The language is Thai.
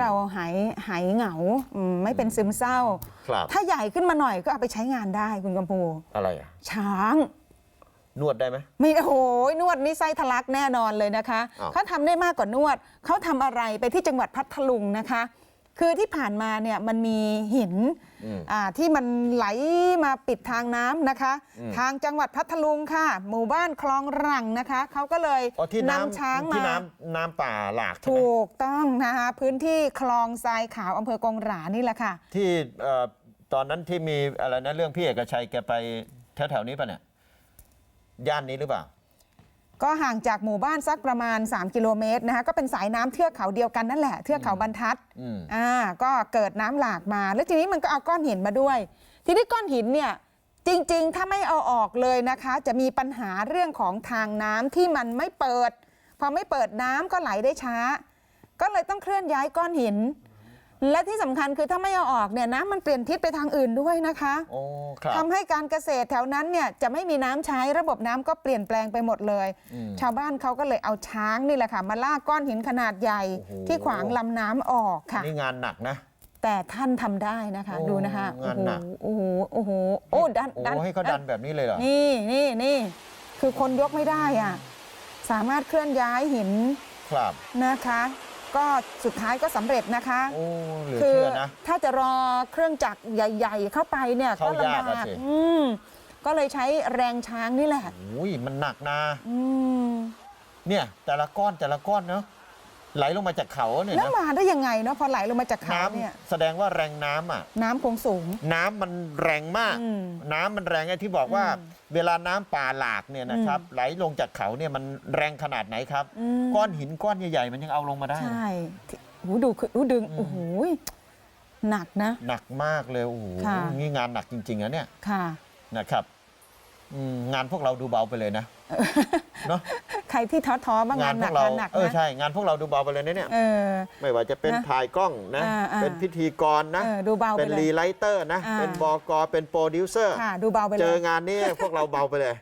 เราหายหายเหงาอืมไม่เป็นซึมเศร้า ครับถ้าใหญ่ขึ้นมาหน่อยก็เอาไปใช้งานได้คุณกำพูอะไรอะ ช้าง นวดได้ไหม ไม่โอ้โหนวดนี่ไส้ทะลักแน่นอนเลยนะคะ อ้าว เขาทำได้มากกว่านวด เขาทำอะไรไปที่จังหวัดพัทลุงนะคะ คือที่ผ่านมาเนี่ยมันมีหินอืมอ่าที่มันไหลมาปิดทางน้ำนะคะอืมทางจังหวัดพัทลุงค่ะ หมู่บ้านคลองรังนะคะเขาก็เลยอ๋อที่นำน้ำช้างที่มาน้ำน้ำป่าหลากใช่ไหมถูกต้องนะคะพื้นที่คลองทรายขาวอำเภอกงหรานี่แหละค่ะ ที่เอ่อตอนนั้นที่มีอะไรนะเรื่องพี่เอกชัยแกไปแถวๆนี้ป่ะเนี่ยย่านนี้หรือเปล่า ก็ห่างจากหมู่บ้านสักประมาณ 3 กิโลเมตรนะคะก็เป็นสายน้ำเทือกเขาเดียวกันนั่นแหละเทือกเขาบรรทัดอืมอ่าก็เกิดน้ำหลากมา แล้วทีนี้มันก็เอาก้อนหินมาด้วย ทีนี้ก้อนหินเนี่ยจริง ๆ ถ้าไม่เอาออกเลยนะคะ จะมีปัญหาเรื่องของทางน้ำที่มันไม่เปิด พอไม่เปิดน้ำก็ไหลได้ช้า ก็เลยต้องเคลื่อนย้ายก้อนหิน และที่สำคัญคือถ้าไม่เอาออกเนี่ยน้ำมันเปลี่ยนทิศไปทางอื่นด้วยนะคะโอ้ครับ ทำให้การเกษตรแถวนั้นเนี่ยจะไม่มีน้ำใช้ระบบน้ำก็เปลี่ยนแปลงไปหมดเลย อืมชาวบ้านเขาก็เลยเอาช้างนี่แหละค่ะ มาลากก้อนหินขนาดใหญ่ โอ้โห ที่ขวางลำน้ำออกค่ะ นี่งานหนักนะ แต่ท่านทำได้นะคะ โอ้ดูนะคะงานหนัก โอ้โหโอ้โหโอ้โหดันโอ้ดันให้เขาดันแบบนี้เลยเหรอ นี่นี่นี่คือคนยกไม่ได้อะ สามารถเคลื่อนย้ายหินครับ นะคะ ก็สุดท้ายก็สำเร็จนะคะ โอ้เหลือคืเชื่อนะ ถ้าจะรอเครื่องจักรใหญ่ ๆ เข้าไปเนี่ยเข้าก็ยากลำอะบากสิ อืมก็เลยใช้แรงช้างนี่แหละโอ้ยมันหนักนะ อืม เนี่ย แต่ละก้อนแต่ละก้อนเนาะ ไหลลงมาจากเขาเนี่ยแล้วนะมาได้ยังไงเนาะพอไหลลงมาจากเขาน้เนี่ยำแสดงว่าแรงน้ำอะ น้ำคงสูง น้ำมันแรงมาก อืมน้ำมันแรงไอ้ที่บอกว่า อืมเวลาน้ำป่าหลากเนี่ยนะครับ ไหลลงจากเขาเนี่ยมันแรงขนาดไหนครับ อืม ก้อนหินก้อนใหญ่ ๆ มันยังเอาลงมาได้ ใช่ที่โอ้โหดูคือโอ้โหดึงอืมโอ้โหหนักนะ หนักมากเลยโอ้โหค่ะ นี่งานหนักจริงๆนะเนี่ยค่ะ นะครับอืมงานพวกเราดูเบาไปเลยนะเนาะ ใครที่ท้อท้อๆบ้างงานหพนัวกกเรางานหนักเออนะ ใช่งานพวกเราดูเบาไปเลยนะเนี่ย เออ ไม่ว่าจะเป็นนะถ่ายกล้องนะ อ่าอ่าเป็นพิธีกรนะ เออดูเบาไปเป็นเลยรีไลเตอร์นะ อ่า เป็นบอกเป็นโปรดิวเซอร์ ค่ะ ดูเบาไปเลเจอย งานนี้พวกเราเบาไปเลย